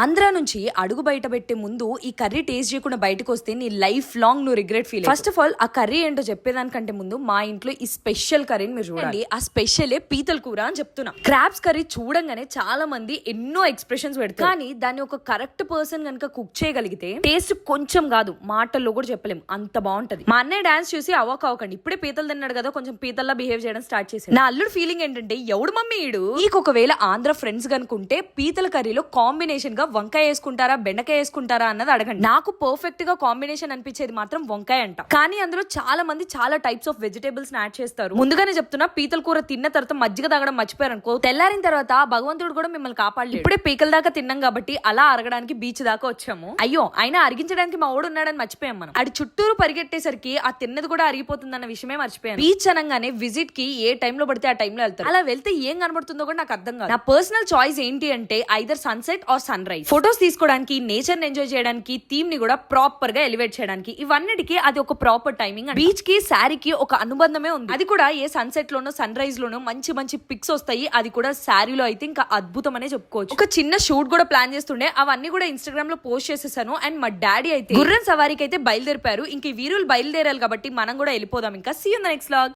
ఆంధ్ర నుంచి అడుగు బయట పెట్టే ముందు ఈ కర్రీ టేస్ట్ చేయకుండా బయటకు వస్తే నీ లైఫ్ లాంగ్ నువ్వు regret feel first of all ఆ కర్రీ ఏంటో చెప్పేదానికంటే ముందు మా ఇంట్లో ఈ స్పెషల్ కర్రీని మీరు చూడండి. ఆ స్పెషలే పీతల కూర అని చెప్తున్నా. క్రాబ్స్ కర్రీ చూడంగానే చాలా మంది ఎన్నో ఎక్స్ప్రెషన్స్ పెడతారు. కానీ దాన్ని ఒక కరెక్ట్ పర్సన్ కనుక కుక్ చేయగలిగితే టేస్ట్ కొంచెం కాదు మాటల్లో కూడా చెప్పలేం. అంత బాగుంటది. మా అన్నయ్య డాన్స్ చూసి అవాక్ అవ్వకండి. ఇప్పుడే పీతలు తిన్నాడు కదా కొంచెం పీతల్లా బిహేవ్ చేయడం స్టార్ట్ చేసి నా అల్లుడు ఫీలింగ్ ఏంటంటే ఎవడు మమ్మీ ఈడు? నీకు ఒకవేళ ఆంధ్ర ఫ్రెండ్స్ కనుకుంటే పీతల కర్రీలో కాంబినేషన్గా వంకాయ వేసుకుంటారా బెండకాయ వేసుకుంటారా అన్నది అడగండి. నాకు పర్ఫెక్ట్గా కాంబినేషన్ అనిపించేది మాత్రం వంకాయ అంట. కానీ అందులో చాలా మంది చాలా టైప్స్ ఆఫ్ వెజిటేబుల్స్ యాడ్ చేస్తారు. ముందుగానే చెప్తున్నా పీతల కూర తిన్న తర్వాత మజ్జిగ తాగడం మర్చిపోయారు అనుకో తెల్లారిన తర్వాత భగవంతుడు కూడా మిమ్మల్ని కాపాడలేదు ఇప్పుడే పీకల దాకా తిన్నాం కాబట్టి అలా అరగడానికి బీచ్ దాకా వచ్చాము. అయ్యో అయినా అరిగించడానికి మా ఓడు ఉన్నాడని మర్చిపోయాం మనం. అది చుట్టూరు పరిగెట్టేసరికి ఆ తిన్నది కూడా అరిగిపోతుందన్న విషయమే మర్చిపోయాను. బీచ్ అనగానే విజిట్కి ఏ టైం లో పడితే ఆ టైం లో వెళ్తారు. అలా వెళ్తే ఏం కనబడుతుందో కూడా నాకు అర్థం కాదు. నా పర్సనల్ చాయిస్ ఏంటి అంటే either sunset or sunrise photos తీసుకోవడానికి నేచర్ ఎంజాయ్ చేయడానికి థీమ్ని కూడా ప్రాపర్గా ఎలివేట్ చేయడానికి ఇవన్నిటికీ అది ఒక ప్రాపర్ టైమింగ్ బీచ్కి శారీకి ఒక అనుబంధమే ఉంది. అది కూడా ఏ సన్సెట్ లోనో సన్ రైజ్ లోనో మంచి మంచి పిక్స్ వస్తాయి. అది కూడా శారీలో అయితే ఇంకా అద్భుతం అనే చెప్పుకోవచ్చు. ఒక చిన్న షూట్ కూడా ప్లాన్ చేస్తుండే. అవన్నీ కూడా ఇన్స్టాగ్రామ్లో పోస్ట్ చేసేసాను. అండ్ మా డాడీ అయితే గుర్రం సవారీకి అయితే బయలుదేరిపారు ఇంక వీరులు బయలుదేరాలి కాబట్టి మనం కూడా వెళ్ళిపోదాం. ఇంకా సీ నెక్స్ట్ లాగ్